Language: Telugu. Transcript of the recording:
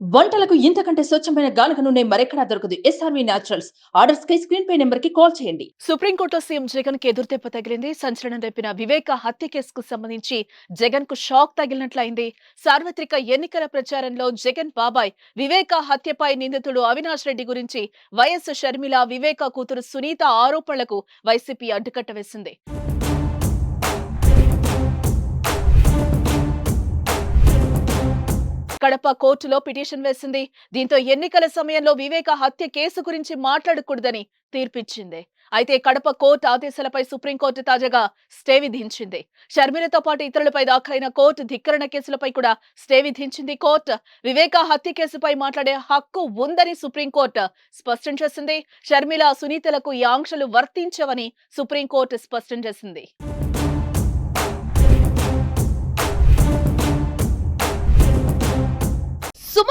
వంటలకు ఇంతకంటే స్వచ్ఛమైన గానుక నూనె మరెక్కడా దొరకదు. ఎస్ఆర్వి న్యాచురల్స్ ఆర్డర్స్ కై స్క్రీన్ పై నెంబర్కి కాల్ చేయండి. సుప్రీంకోర్టులో సీఎం జగన్కి ఎదురుదెబ్బ తగిలింది. సంచలనం రేపిన వివేక హత్య కేసుకు సంబంధించి జగన్కు షాక్ తగిలినట్లయింది. సార్వత్రిక ఎన్నికల ప్రచారంలో జగన్ బాబాయ్ వివేక హత్యపై నిందితుడు అవినాష్ రెడ్డి గురించి వైఎస్ షర్మిల వివేక కూతురు సునీత ఆరోపణలకు వైసీపీ అడ్డుకట్ట వేసింది. కడప కోర్టులో పిటిషన్ వేసింది. దీంతో ఎన్నికల సమయంలో వివేక హత్య కేసు గురించి మాట్లాడకూడదని తీర్పిచ్చింది. అయితే కడప కోర్టు ఆదేశాలపై సుప్రీంకోర్టు తాజాగా స్టే విధించింది. షర్మిలతో పాటు ఇతరులపై దాఖలైన కోర్టు ధిక్కరణ కేసులపై కూడా స్టే విధించింది కోర్టు. వివేక హత్య కేసుపై మాట్లాడే హక్కు ఉందని సుప్రీంకోర్టు స్పష్టం చేసింది. షర్మిల సునీతలకు ఈ ఆంక్షలు వర్తించవని సుప్రీంకోర్టు స్పష్టం చేసింది.